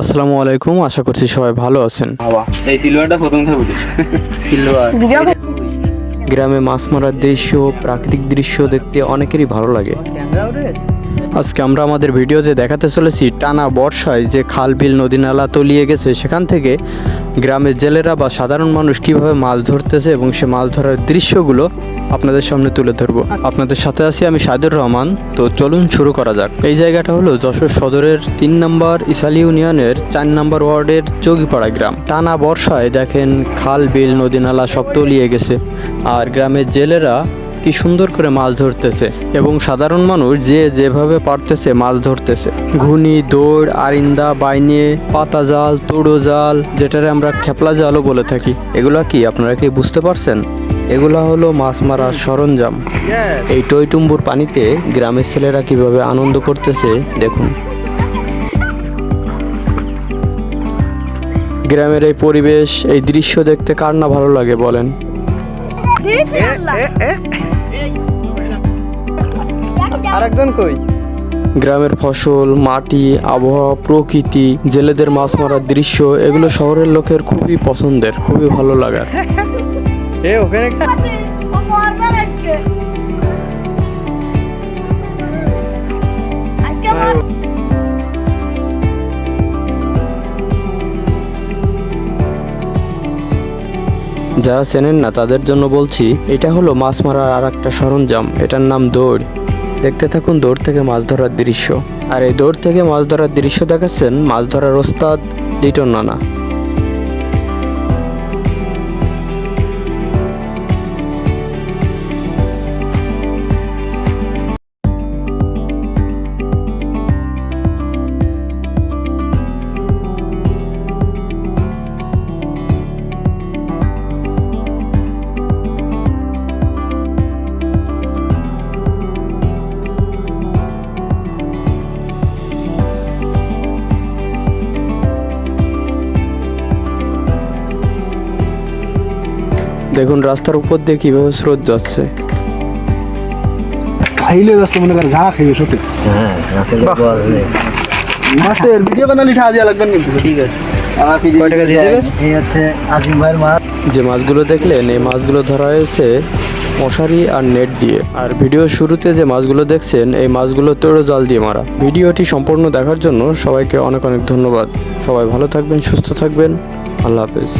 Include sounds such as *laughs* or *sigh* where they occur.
আসসালামু আলাইকুম আশা করছি সবাই ভালো আছেন। এই সিলভারটা প্রথম সিলভার। গ্রামে মাছ মারার দৃশ্য প্রাকৃতিক দৃশ্য দেখতে অনেকেরই ভালো লাগে। আজকে আমরা আমাদের ভিডিওতে দেখাতে চলেছি টানা বর্ষায় যে খাল বিল নদী নালা তলিয়ে গেছে সেখান থেকে গ্রামের জেলেরা বা সাধারণ মানুষ কীভাবে মাছ ধরতেছে এবং সে মাছ ধরার দৃশ্যগুলো আপনাদের সামনে তুলে ধরবো। আপনাদের সাথে আছি আমি সাইদুর রহমান। তো চলুন শুরু করা যাক। এই জায়গাটা হলো যশোর সদরের তিন নম্বর ইসালি ইউনিয়নের চার নম্বর ওয়ার্ডের যোগীপাড়া গ্রাম। টানা বর্ষায় দেখেন খাল, বিল নদী নালা সব তলিয়ে গেছে। আর গ্রামের জেলেরা কি সুন্দর করে মাছ ধরতেছে এবং সাধারণ মানুষ যে যেভাবে পারতেছে মাছ ধরতেছে। ঘুনি, দৌড়, আরিন্দা, বাইনে, পাতা জাল, তোড়ো জাল, যেটারে আমরা খেপলা জালও বলে থাকি। এগুলা কি আপনারা কি বুঝতে পারছেন? এগুলা হলো মাছ মারার সরঞ্জাম। এই টইটুম্বুর পানিতে গ্রামের ছেলেরা কীভাবে আনন্দ করতেছে, দেখুন। গ্রামের এই পরিবেশ, এই দৃশ্য দেখতে কার না ভালো লাগে বলেন? আরেকজন কই? গ্রামের ফসল মাটি আবহাওয়া প্রকৃতি জেলেদের মাছ মারার দৃশ্য এগুলো শহরের লোকের খুবই পছন্দের খুবই ভালো লাগার। *laughs* এ ওখানে যারা চেনেন না তাদের জন্য বলছি এটা হলো মাছ মারার আর একটা সরঞ্জাম এটার নাম দৌড়। দেখতে থাকুন দৌড় থেকে মাছ ধরার দৃশ্য। আর এই দৌড় থেকে মাছ ধরার দৃশ্য দেখাচ্ছেন মাছ ধরার ওস্তাদ লিটন নানা। দেখুন রাস্তার উপর দিয়ে কীভাবে স্রোত যাচ্ছে। খাইলে যাচ্ছে মনে কর ঘা খাইবে সত্যি। মাস্টার ভিডিও বানালি ঠা দিয়া লাগবেন কিন্তু ঠিক আছে। যে মাছগুলো দেখলেন এই মাছগুলো ধরা হয়েছে মশারি আর নেট দিয়ে। আর ভিডিও শুরুতে যে মাছগুলো দেখছেন এই মাছগুলো তোড়ো জাল দিয়ে মারা। ভিডিওটি সম্পূর্ণ দেখার জন্য সবাইকে অনেক অনেক ধন্যবাদ। সবাই ভালো থাকবেন সুস্থ থাকবেন। আল্লাহ হাফেজ।